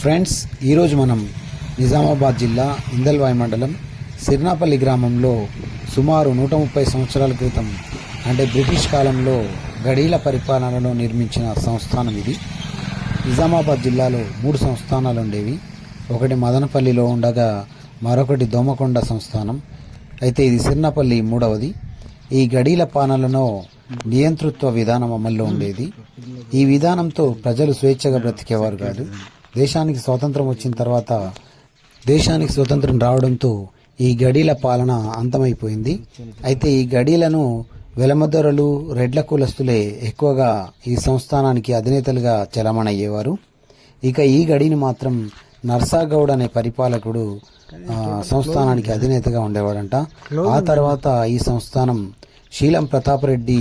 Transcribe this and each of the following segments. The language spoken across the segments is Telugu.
ఫ్రెండ్స్ ఈరోజు మనం నిజామాబాద్ జిల్లా ఇందల్వాయి మండలం సిర్నాపల్లి గ్రామంలో సుమారు నూట ముప్పై సంవత్సరాల క్రితం అంటే బ్రిటిష్ కాలంలో గడీల పరిపాలనలో నిర్మించిన సంస్థానం ఇది. నిజామాబాద్ జిల్లాలో మూడు సంస్థానాలు ఉండేవి. ఒకటి మదనపల్లిలో ఉండగా మరొకటి దోమకొండ సంస్థానం. అయితే ఇది సిర్నపల్లి మూడవది. ఈ గడీల పాలనలో నియంతృత్వ విధానం అమల్లో ఉండేది. ఈ విధానంతో ప్రజలు స్వేచ్ఛగా బ్రతికేవారు కాదు. దేశానికి స్వాతంత్రం వచ్చిన తర్వాత దేశానికి స్వతంత్రం రావడంతో ఈ గడీల పాలన అంతమైపోయింది. అయితే ఈ గడీలను వెలమదొరలు రెడ్ల కులస్తులే ఎక్కువగా ఈ సంస్థానానికి అధినేతలుగా చలమణయ్యేవారు ఇక ఈ గడిని మాత్రం నర్సాగౌడ్ అనే పరిపాలకుడు సంస్థానానికి అధినేతగా ఉండేవాడంట. ఆ తర్వాత ఈ సంస్థానం శీలం ప్రతాప్ రెడ్డి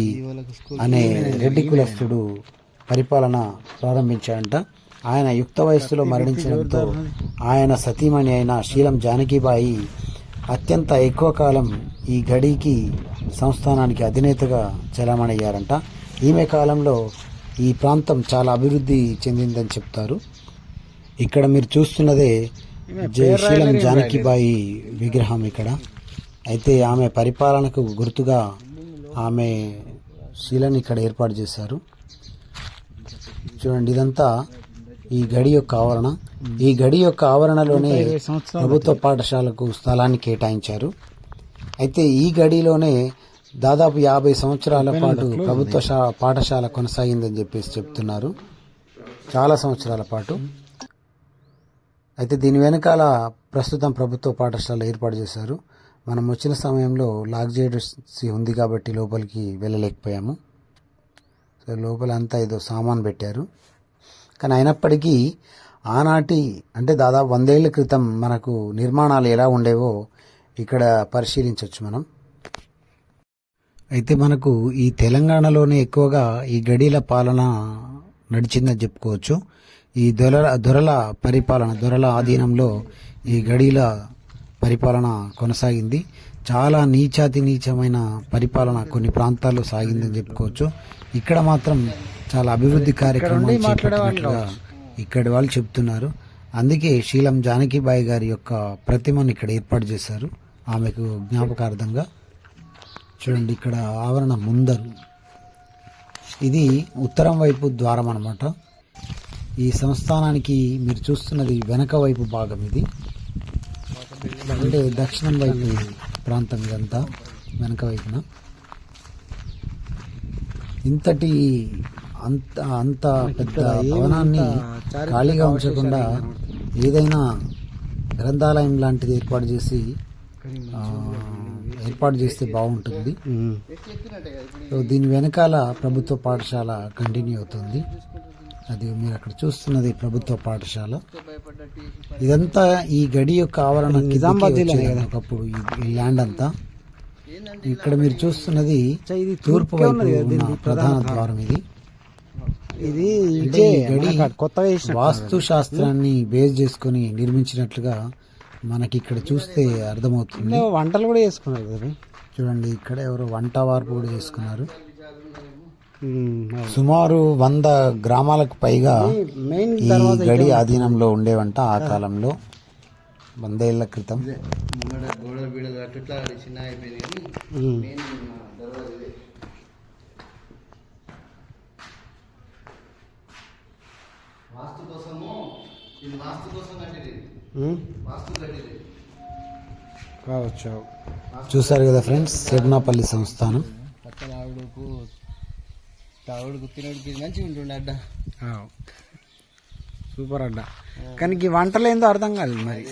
అనే రెడ్డి కులస్తుడు పరిపాలన ప్రారంభించాడంట. ఆయన యుక్త వయస్సులో మరణించడంతో ఆయన సతీమణి అయిన శీలం జానకిబాయి అత్యంత ఎక్కువ కాలం ఈ గడికి సంస్థానానికి అధినేతగా చలామణయ్యారంట. ఈమె కాలంలో ఈ ప్రాంతం చాలా అభివృద్ధి చెందిందని చెప్తారు. ఇక్కడ మీరు చూస్తున్నదే జై శీలం జానకిబాయి విగ్రహం ఇక్కడ. అయితే ఆమె పరిపాలనకు గుర్తుగా ఆమె శీలని ఇక్కడ ఏర్పాటు చేశారు. చూడండి ఇదంతా ఈ గడి యొక్క ఆవరణ. ఈ గడి యొక్క ఆవరణలోనే ప్రభుత్వ పాఠశాలకు స్థలాన్ని కేటాయించారు. అయితే ఈ గడిలోనే దాదాపు యాభై సంవత్సరాల పాటు ప్రభుత్వ పాఠశాల కొనసాగిందని చెప్పేసి చెప్తున్నారు. చాలా సంవత్సరాల పాటు. అయితే దీని వెనకాల ప్రస్తుతం ప్రభుత్వ పాఠశాల ఏర్పాటు చేశారు. మనం వచ్చిన సమయంలో లాక్ చేసి ఉంది కాబట్టి లోపలికి వెళ్ళలేకపోయాము. సో లోపల అంతా ఏదో సామాన్ పెట్టారు. కానీ అయినప్పటికీ ఆనాటి అంటే దాదాపు వందేళ్ళ క్రితం మనకు నిర్మాణాలు ఎలా ఉండేవో ఇక్కడ పరిశీలించవచ్చు మనం. అయితే మనకు ఈ తెలంగాణలోనే ఎక్కువగా ఈ గడీల పాలన నడిచిందని చెప్పుకోవచ్చు. ఈ దొరల దొరల పరిపాలన దొరల ఆధీనంలో ఈ గడీల పరిపాలన కొనసాగింది. చాలా నీచాతి నీచమైన పరిపాలన కొన్ని ప్రాంతాల్లో సాగిందని చెప్పుకోవచ్చు. ఇక్కడ మాత్రం చాలా అభివృద్ధి కార్యక్రమాలు చేపట్టినట్లుగా ఇక్కడి వాళ్ళు చెప్తున్నారు. అందుకే శీలం జానకిబాయి గారి యొక్క ప్రతిమను ఇక్కడ ఏర్పాటు చేశారు. ఆమెకు జ్ఞాపకార్థంగా చూడండి ఇక్కడ ఆవరణ ముందరు. ఇది ఉత్తరం వైపు ద్వారం అన్నమాట. ఈ సంస్థానానికి మీరు చూస్తున్నది వెనక వైపు భాగం ఇది. అంటే దక్షిణం వైపు ప్రాంతం ఇదంతా వెనక వైపున. ఇంతటి అంత అంత పెద్ద భవనాన్ని ఖాళీగా ఉంచకుండా ఏదైనా గ్రంథాలయం లాంటిది ఏర్పాటు చేసి ఏర్పాటు చేస్తే బాగుంటుంది. సో దీని వెనకాల ప్రభుత్వ పాఠశాల కంటిన్యూ అవుతుంది. అది మీరు అక్కడ చూస్తున్నది ప్రభుత్వ పాఠశాల. ఇదంతా ఈ గడి యొక్క ఆవరణ ఒకప్పుడు ఈ- ల్యాండ్ అంతా. ఇక్కడ మీరు చూస్తున్నది తూర్పు వైపు ప్రధాన ద్వారం ఇది. ఇది గడి కొత్తగా వేసిన వాస్తు శాస్త్రాన్ని బేస్ చేసుకొని నిర్మించినట్లుగా మనకి ఇక్కడ చూస్తే అర్థమవుతుంది. వంటలు కూడా చేసుకున్నారు కదా. చూడండి ఇక్కడ ఎవరు వంట వార్పు కూడా చేసుకున్నారు. సుమారు వంద గ్రామాలకు పైగా మెయిన్ ఈ గడి ఆధీనంలో ఉండేవంట ఆ కాలంలో. వందేళ్ళ క్రితం. కావచ్చు. చూసారు కదా ఫ్రెండ్స్ సిర్నాపల్లి సంస్థానం. పక్కన ఆవిడకు తావుడుకు తినడికి మంచిగా ఉంటుండే అడ్డ. సూపర్ అడ్డ. కానీ ఈ వంటలు ఏందో అర్థం కాలేదు మరి.